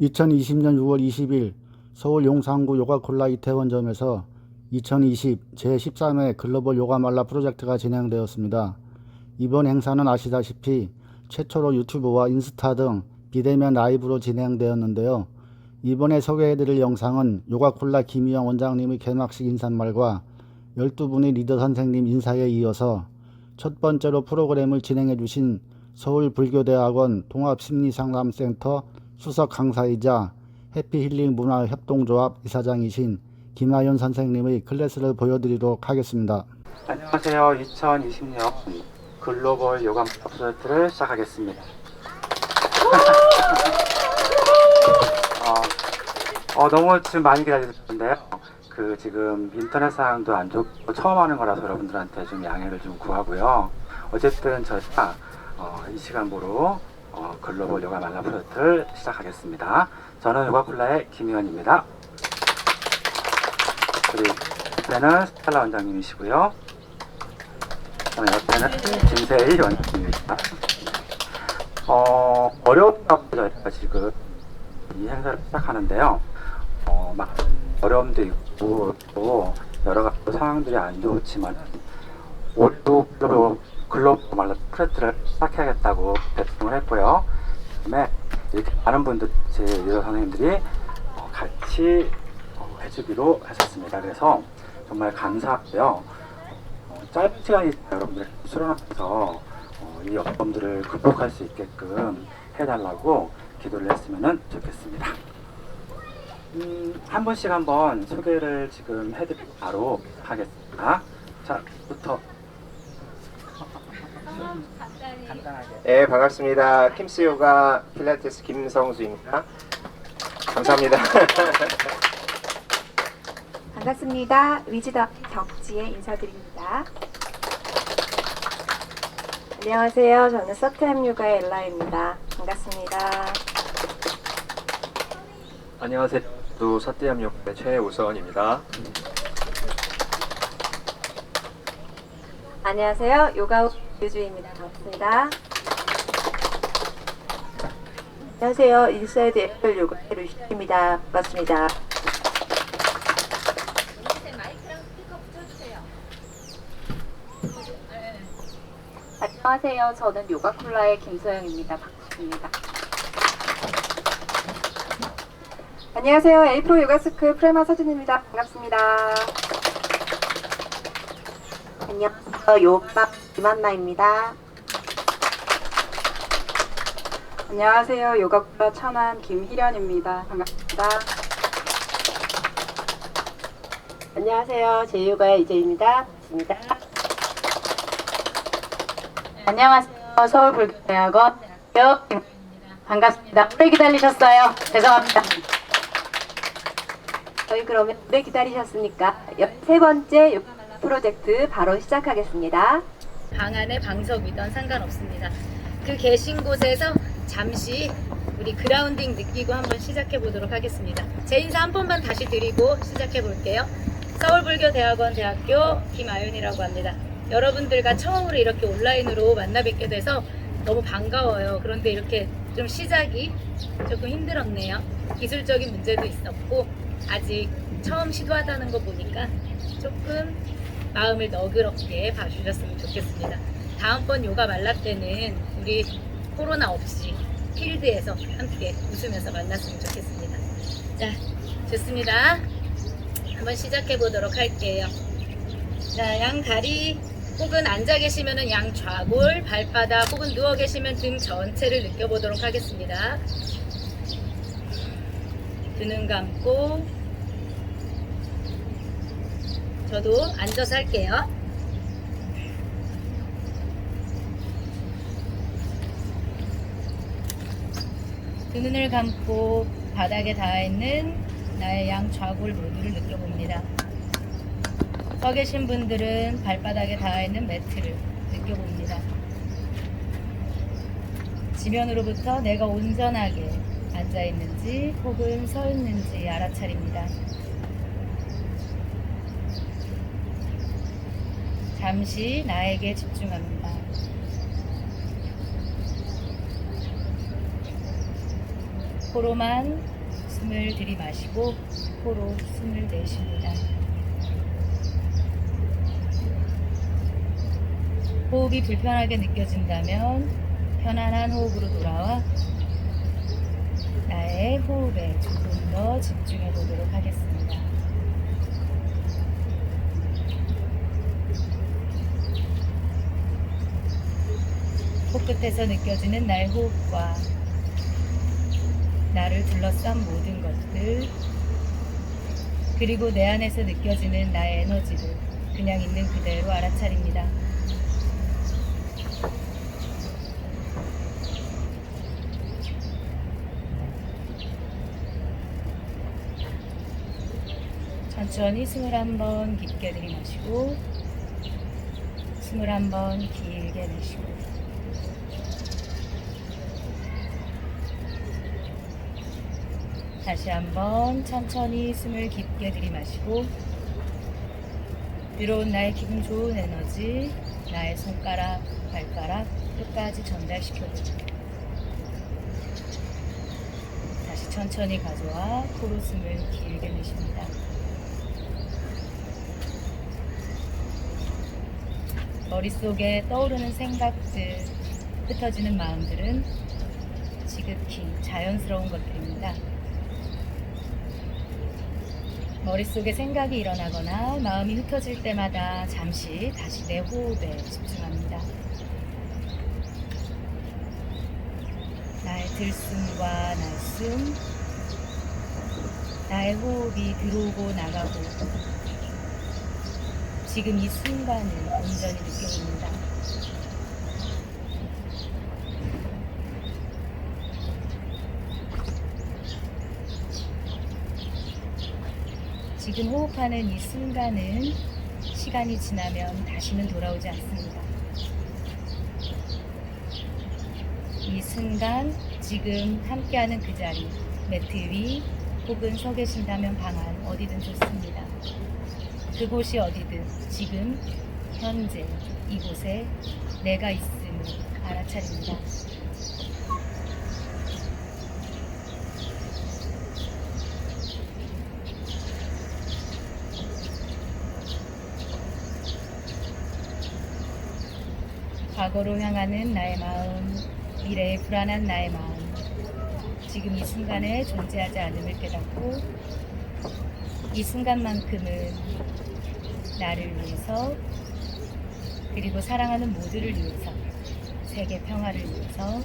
2020년 6월 20일 서울 용산구 요가콜라 이태원점에서 2020 제13회 글로벌 요가 말라 프로젝트가 진행되었습니다. 이번 행사는 아시다시피 최초로 유튜브와 인스타 등 비대면 라이브로 진행되었는데요. 이번에 소개해드릴 영상은 요가콜라 김희영 원장님의 개막식 인사말과 12분의 리더 선생님 인사에 이어서 첫 번째로 프로그램을 진행해 주신 서울불교대학원 통합심리상담센터 수석 강사이자 해피힐링 문화협동조합 이사장이신 김하연 선생님의 클래스를 보여드리도록 하겠습니다. 안녕하세요. 2020년 글로벌 요가 프로젝트를 시작하겠습니다. 어, 어, 너무 지금 많이 기다리셨는데요. 그 지금 인터넷 상황도 안 좋고 처음 하는 거라서 여러분들한테 좀 양해를 좀 구하고요. 어쨌든 저희가 어, 이 시간부로 어, 글로벌 요가 말라 프로젝트를 시작하겠습니다. 저는 요가콜라의 김희원입니다. 그리고 옆에는 스텔라 원장님이시고요. 저는 옆에는 김세일 원장님입니다. 어, 어려웠다고 저희가 지금 이 행사를 시작하는데요. 어, 막 어려움도 있고 또 여러 가지 상황들이 안 좋지만 올해도 글로벌 글로벌 말라 프레트를 시작해야겠다고 결정을 했고요. 그다음에 이렇게 많은 분들 제 리더 선생님들이 어, 같이 어, 해주기로 하셨습니다. 그래서 정말 감사하고요. 어, 짧은 시간이 여러분들 수련하면서 어, 이 어려움들을 극복할 수 있게끔 해달라고 기도를 했으면 좋겠습니다. 음, 한 분씩 한번 소개를 지금 해드리고 바로 하겠습니다. 자, 부터 간단하게. 네, 반갑습니다. 킴스 요가 필라테스 김성수입니다. 감사합니다. 반갑습니다. 위즈더 덕지에 인사드립니다. 안녕하세요. 저는 서트햄 요가의 엘라입니다. 반갑습니다. 안녕하세요. 또 서대암 역의 최우선입니다. 안녕하세요. 요가 유주입니다. 반갑습니다. 안녕하세요. 인사이드 애플 요가 루시입니다. 반갑습니다. 안녕하세요. 저는 요가콜라의 김소영입니다. 반갑습니다. 안녕하세요. 에이프로 요가스쿨 프레마 서진입니다. 반갑습니다. 안녕하세요. 요가 이만나입니다. 안녕하세요. 요가콜라 천안 김희련입니다. 반갑습니다. 안녕하세요. 제요가의 이재입니다. 반갑습니다. 안녕하세요. 서울불교대학원 김 반갑습니다. 오래 기다리셨어요. 죄송합니다. 저희 그러면 오래 기다리셨으니까 세 번째 요가 프로젝트 바로 시작하겠습니다. 방 안에 방석이든 상관없습니다. 그 계신 곳에서 잠시 우리 그라운딩 느끼고 한번 시작해 보도록 하겠습니다. 제 인사 한 번만 다시 드리고 시작해 볼게요. 서울불교대학원 대학교 김아윤이라고 합니다. 여러분들과 처음으로 이렇게 온라인으로 만나 뵙게 돼서 너무 반가워요. 그런데 이렇게 좀 시작이 조금 힘들었네요. 기술적인 문제도 있었고 아직 처음 시도하다는 거 보니까 조금 마음을 너그럽게 봐주셨으면 좋겠습니다. 다음번 요가 말라 때는 우리 코로나 없이 필드에서 함께 웃으면서 만났으면 좋겠습니다. 자, 좋습니다. 한번 시작해 보도록 할게요. 자, 양 다리 혹은 앉아 계시면은 양 좌골, 발바닥 혹은 누워 계시면 등 전체를 느껴보도록 하겠습니다. 두눈 감고 저도 앉아서 할게요. 두 눈을 감고 바닥에 닿아 있는 나의 양 좌골 모두를 느껴봅니다. 서 계신 분들은 발바닥에 닿아 있는 매트를 느껴봅니다. 지면으로부터 내가 온전하게 앉아 있는지 혹은 서 있는지 알아차립니다. 잠시 나에게 집중합니다. 코로만 숨을 들이마시고 코로 숨을 내쉽니다. 호흡이 불편하게 느껴진다면 편안한 호흡으로 돌아와 나의 호흡에 조금 더 집중해 보도록 하겠습니다. 코끝에서 느껴지는 나의 호흡과 나를 둘러싼 모든 것들 그리고 내 안에서 느껴지는 나의 에너지를 그냥 있는 그대로 알아차립니다. 천천히 숨을 한 번 깊게 들이마시고 숨을 한 번 길게 내쉬고 다시 한번 천천히 숨을 깊게 들이마시고 들어온 나의 기분 좋은 에너지 나의 손가락, 발가락 끝까지 전달시켜주고 다시 천천히 가져와 코로 숨을 길게 내쉽니다. 머릿속에 떠오르는 생각들, 흩어지는 마음들은 지극히 자연스러운 것들입니다. 머릿속에 생각이 일어나거나 마음이 흩어질 때마다 잠시 다시 내 호흡에 집중합니다. 나의 들숨과 날숨, 나의 호흡이 들어오고 나가고 지금 이 순간을 온전히 느껴봅니다. 지금 호흡하는 이 순간은 시간이 지나면 다시는 돌아오지 않습니다. 이 순간, 지금 함께하는 그 자리, 매트 위 혹은 서 계신다면 방 안 어디든 좋습니다. 그곳이 어디든 지금, 현재, 이곳에 내가 있음을 알아차립니다. 과거로 향하는 나의 마음, 미래에 불안한 나의 마음, 지금 이 순간에 존재하지 않음을 깨닫고 이 순간만큼은 나를 위해서 그리고 사랑하는 모두를 위해서 세계 평화를 위해서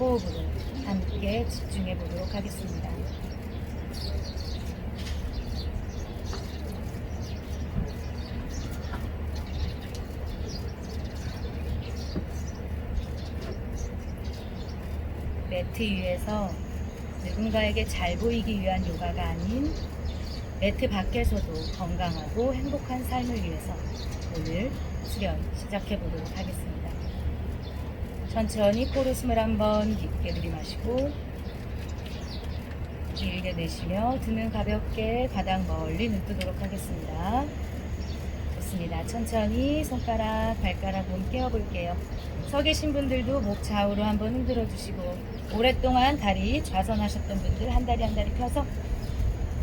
호흡으로 함께 집중해 보도록 하겠습니다. 매트 위에서 누군가에게 잘 보이기 위한 요가가 아닌 매트 밖에서도 건강하고 행복한 삶을 위해서 오늘 수련 시작해 보도록 하겠습니다. 천천히 코로 숨을 한번 깊게 들이마시고 길게 내쉬며 등은 가볍게 바닥 멀리 눈 뜨도록 하겠습니다. 좋습니다. 천천히 손가락, 발가락 몸 깨워 볼게요. 서 계신 분들도 목 좌우로 한번 흔들어 주시고 오랫동안 다리 좌선하셨던 분들 한 다리 한 다리 펴서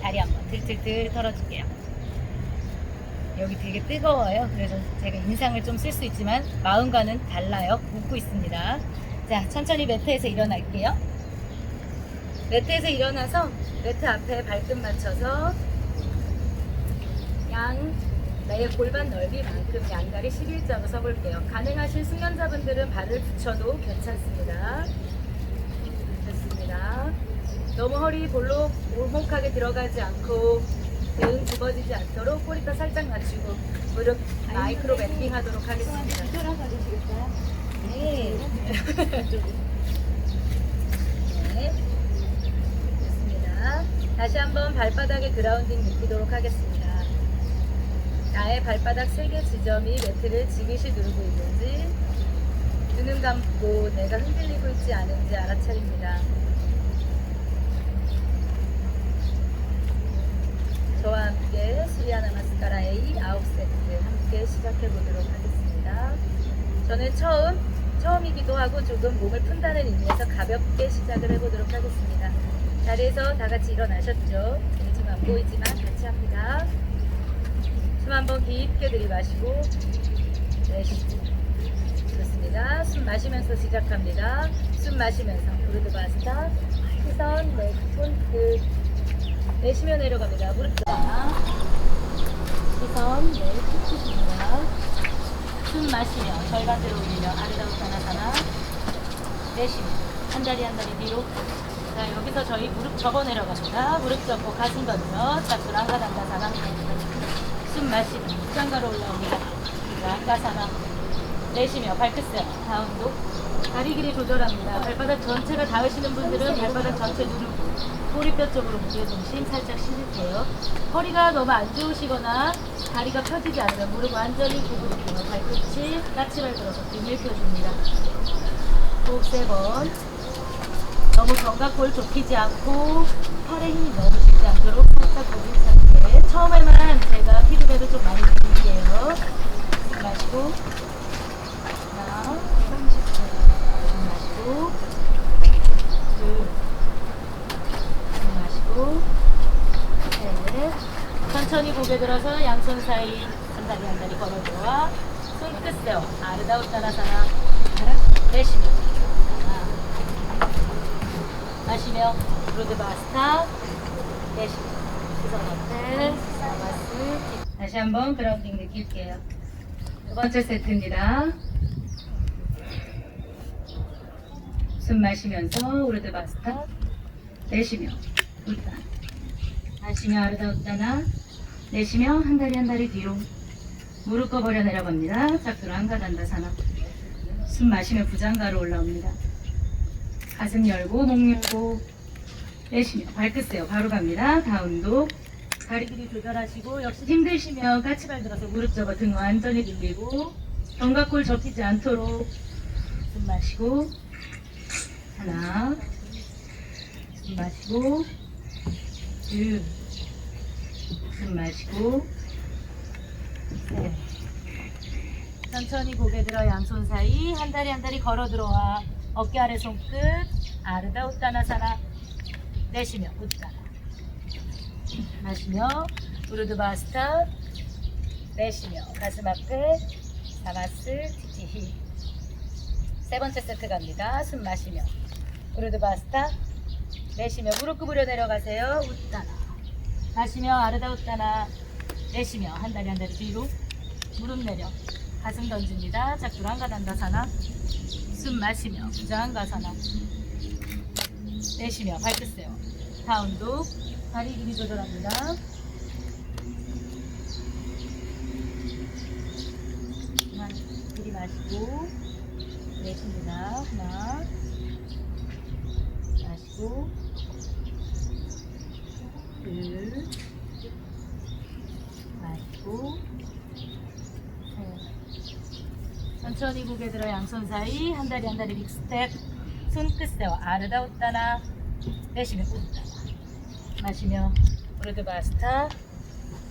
다리 한번 들들들 털어줄게요. 여기 되게 뜨거워요. 그래서 제가 인상을 좀 쓸 수 있지만 마음과는 달라요. 웃고 있습니다. 자, 천천히 매트에서 일어날게요. 매트에서 일어나서 매트 앞에 발끝 맞춰서 양 나의 골반 넓이만큼 양다리 11자로 서볼게요. 가능하신 숙련자분들은 발을 붙여도 괜찮습니다. 너무 허리 볼록 올목하게 들어가지 않고 등 굽어지지 않도록 꼬리뼈 살짝 낮추고 무릎 마이크로 밴딩 하도록 하겠습니다. 네. 네. 좋습니다. 다시 한번 발바닥에 그라운딩 느끼도록 하겠습니다. 나의 발바닥 세 개 지점이 매트를 지그시 누르고 있는지 눈은 감고 내가 흔들리고 있지 않은지 알아차립니다. 저와 함께 수리아 나 마스카라 A 9세트 함께 시작해 보도록 하겠습니다. 저는 처음 처음이기도 하고 조금 몸을 푼다는 의미에서 가볍게 시작을 해보도록 하겠습니다. 자리에서 다 같이 일어나셨죠? 지금 안 보이지만 같이 합니다. 숨 한번 깊게 들이마시고 내쉬고 좋습니다. 숨 마시면서 시작합니다. 숨 마시면서 무릎 바스타 시선 네, 손끝 내쉬며 내려갑니다. 무릎 자 시선 네, 끝입니다. 숨 마시며 절반대로 올리며 아래다운 하나하나 내쉬며 한 다리 한 다리 뒤로 자 여기서 저희 무릎 접어 내려갑니다. 무릎 접고 가슴 던져 자꾸 랑가단다 사나 숨 마시며 장가로 올라옵니다. 랑가사나 내쉬며 발끝을 다운도 다리 길이 조절합니다. 발바닥 전체가 닿으시는 분들은 발바닥 전체 누르고 꼬리뼈 쪽으로 무게 중심 살짝 실을게요. 허리가 너무 안 좋으시거나 다리가 펴지지 않으면 무릎 완전히 구부리고 발끝이 까치발 들어서 등을 펴줍니다. 호흡 세 번. 너무 견갑골 좁히지 않고 팔에 힘이 너무 들지 않도록 살짝 구부린 상태. 처음에만 제가 피드백을 좀 많이 드릴게요. 숨 마시고 하나, 숨 마시고 둘, 숨 마시고 셋. 천천히 고개 들어서 양손 사이 한 다리 한 다리 걸어 들어와 손끝 세워. 아르다우 따라사나 내쉬며 마시며 브로드 바스타 내쉬며 시선 앞에 사바스 다시 한번 그라운딩 느낄게요. 두 번째 세트입니다. 숨 마시면서 우르드 바스타 내쉬며 울단 마시며 아르다웃다나 내쉬며 한 다리 한 다리 뒤로 무릎 꺼버려 내려갑니다. 작두로 한가단다사나 숨 마시며 부장가로 올라옵니다. 가슴 열고 목 열고 내쉬며 발끝 세요. 바로 갑니다. 다운도 다리 길이 조절하시고 역시 힘드시면 까치발 들어서 무릎 접어 등 완전히 늘리고 견갑골 접히지 않도록 숨 마시고 하나 숨 마시고 둘 숨 마시고. 셋 천천히 고개 들어 양손 사이. 한 다리 한 다리 걸어 들어와. 어깨 아래 손끝. 아르다 웃다나사나 내쉬며 웃다나 마시며 우르드 바스타 내쉬며 가슴 앞에 사마스 티티히. 세 번째 세트 갑니다. 숨 마시며 우르드 바스타 내쉬며 무릎 구부려 내려가세요. 웃다나 마시며 아르다 웃다나 내쉬며 한 다리 한 다리 뒤로 무릎 내려 가슴 던집니다. 작두랑 가 단다사나? 숨 마시며 부장가사나? 내쉬며 발끝 세요. 다운도 다리 길이 조절합니다. 하나 들이마시고 내쉽니다. 하나. 마시고 둘 마시고 셋 천천히 고개 들어 양손 사이 한 다리 한 다리 빅스텝. 손끝 세워. 아르다웃다나? 내쉬며 웃다나? 마시며 브루드 바스타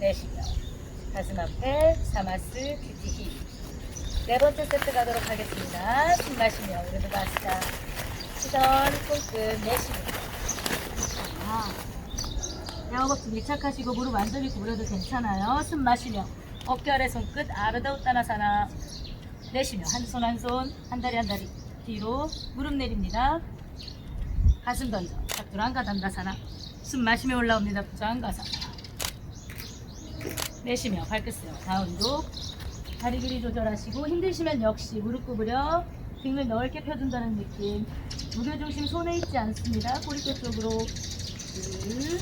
내쉬며 가슴 앞에 사마스 티티히 네 번째 세트 가도록 하겠습니다. 숨 마시며 브루드 바스타 시선 손끝 내쉬며. 아, 양호박수 밀착하시고 무릎 완전히 구부려도 괜찮아요. 숨 마시며 어깨 아래 손끝 아르다웃다나사나 내쉬며 한 손 한 손 한 다리 한 다리 뒤로 무릎 내립니다. 가슴 던져. 작두랑가 단다사나. 숨 마시며 올라옵니다. 부장가사나 내쉬며 발끝 세워. 다운도. 다리 길이 조절하시고 힘드시면 역시 무릎 구부려 등을 넓게 펴준다는 느낌. 무게 중심 손에 있지 않습니다. 꼬리뼈 쪽으로. 둘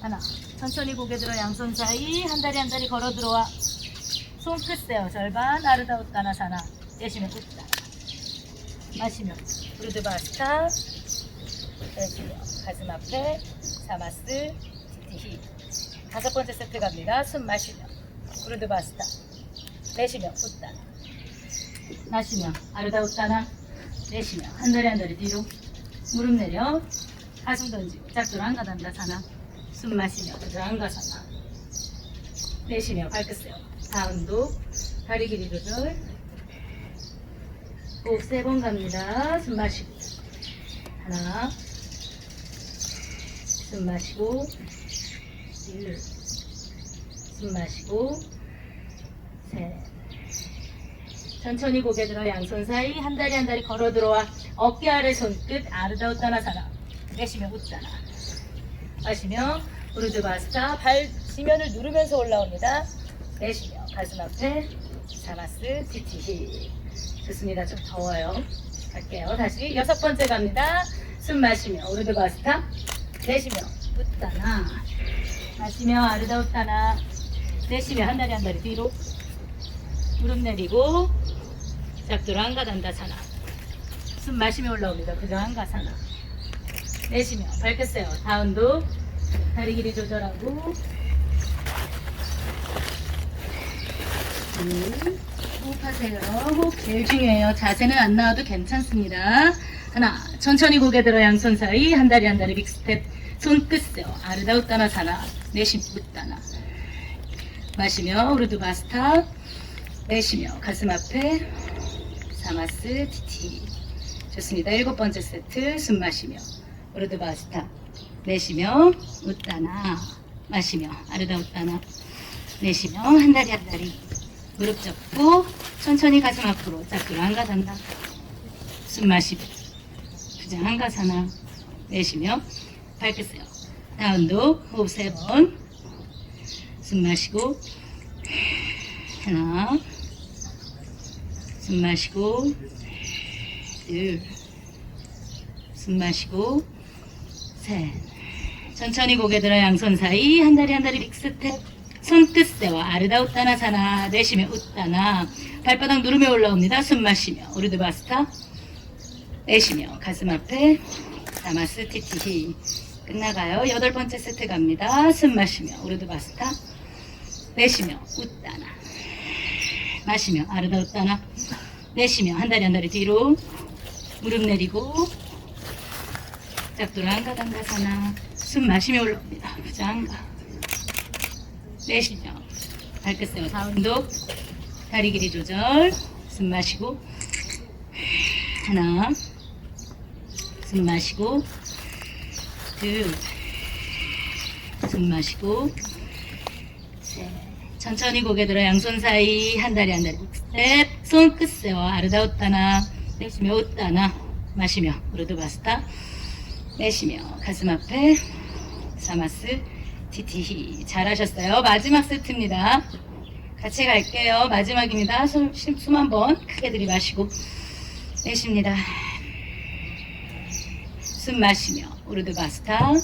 하나. 천천히 고개 들어 양손 사이. 한 다리 한 다리 걸어 들어와. 손 끝 세어 절반. 아르다웃다나 사나. 내쉬며 웃다. 마시며 브루드 바스타. 내쉬며 가슴 앞에 사마스 티티히. 다섯 번째 세트 갑니다. 숨 마시며 브루드 바스타. 내쉬며 웃다. 마시며 아르다웃다나. 내쉬며 한 다리 한 다리 뒤로. 무릎 내려. 가슴 던지고. 짝두랑가 단다 사나 숨 마시며 부장가사나 내쉬며 발끝 세워 다운도 다리 길이 조절. 호흡 세번 갑니다. 숨 마시고. 하나. 숨 마시고. 둘. 숨 마시고. 셋. 천천히 고개 들어 양손 사이 한 다리 한 다리 걸어 들어와 어깨 아래 손끝 아르다우따나 사라 내쉬며 웃잖아 마시며 우르드 바스타 발 지면을 누르면서 올라옵니다. 내쉬며 가슴 앞에 사마스 티티 좋습니다. 좀 더워요. 갈게요. 다시 여섯 번째 갑니다. 숨 마시며 우르드 바스타 내쉬며 웃다나. 마시며 아르다우따나. 내쉬며 한 다리 한 다리 뒤로 무릎 내리고 짝두로 한가단다 사나. 숨 마시며 올라옵니다. 그저 한가사나 내쉬며 밝혔어요. 다운도 다리 길이 조절하고. 둘 호흡하세요. 호흡 제일 중요해요. 자세는 안 나와도 괜찮습니다. 하나 천천히 고개 들어 양손 사이 한 다리 한 다리 빅스텝. 손끝 세워 아르다우 따나 사나 내쉬며 웃다나. 마시며 우르드 바스타 내쉬며 가슴 앞에 사마스 티티. 좋습니다. 일곱 번째 세트 숨 마시며 오르드 바스타. 내쉬며 웃다나. 마시며. 아르다 웃다나. 내쉬며 한 다리 한 다리. 무릎 접고 천천히 가슴 앞으로. 짝으로 한가산다. 숨 마시고. 부장 한가사나. 내쉬며 밝으세요. 다운도 호흡 세 번. 숨 마시고. 하나. 숨 마시고. 둘. 숨 마시고 셋 천천히 고개 들어 양손 사이 한 다리 한 다리 빅스텝 손끝 세워 아르다우따나사나 내쉬며 웃다나. 발바닥 누르며 올라옵니다. 숨 마시며. 오르드 바스타. 내쉬며. 가슴 앞에 사마스 티티히. 끝나가요. 여덟 번째 세트 갑니다. 숨 마시며. 오르드 바스타. 내쉬며. 웃다나. 마시며. 아르다웃다나. 내쉬며. 한 다리 한 다리 뒤로 무릎 내리고 짝돌아 한가단가사나 숨 마시며 올라옵니다 부장가 내쉬며 발끝 세워 다운독 다리 길이 조절 숨 마시고 하나 숨 마시고 둘숨 마시고 셋 천천히 고개 들어 양손 사이 한 다리 한 다리 스텝 손끝 세워 아르다웃다나 내쉬며 웃다나 마시며 우르드 바스타 내쉬며 가슴 앞에 사마스 티티히. 잘하셨어요. 마지막 세트입니다. 같이 갈게요. 마지막입니다. 숨, 숨 한 번 크게 들이마시고 내쉽니다. 숨 마시며 우르드 바스타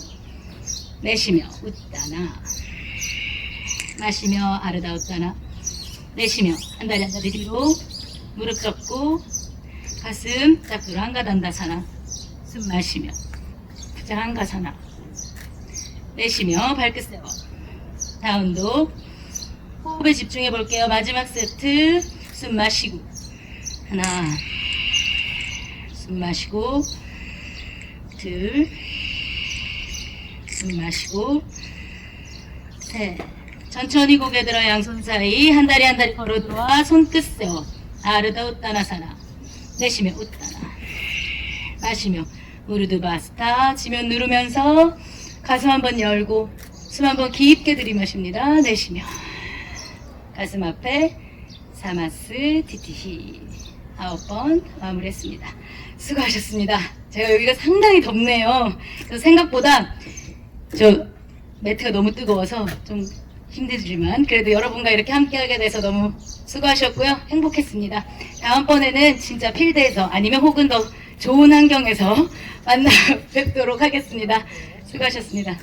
내쉬며 웃다나. 마시며 아르다 웃다나. 내쉬며 한 다리 한 다리 뒤로 무릎 접고 가슴 짝두로 한가단다 사나. 숨 마시며 부 장 한가사나. 내쉬며 발끝 세워. 다운도 호흡에 집중해 볼게요. 마지막 세트. 숨 마시고. 하나. 숨 마시고. 둘. 숨 마시고. 셋. 천천히 고개 들어 양손 사이. 한 다리 한 다리 걸어 들어와 손끝 세워. 아르다 웃다나 사나. 내쉬며 웃다나. 마시며 우르드 바스타 지면 누르면서 가슴 한번 열고 숨 한번 깊게 들이마십니다. 내쉬며. 가슴 앞에 사마스 티티히 아홉 번 마무리했습니다. 수고하셨습니다. 제가 여기가 상당히 덥네요. 그래서 생각보다 저 매트가 너무 뜨거워서 좀 힘들지만 그래도 여러분과 이렇게 함께하게 돼서 너무 수고하셨고요. 행복했습니다. 다음번에는 진짜 필드에서 아니면 혹은 더 좋은 환경에서 만나 뵙도록 하겠습니다. 수고하셨습니다.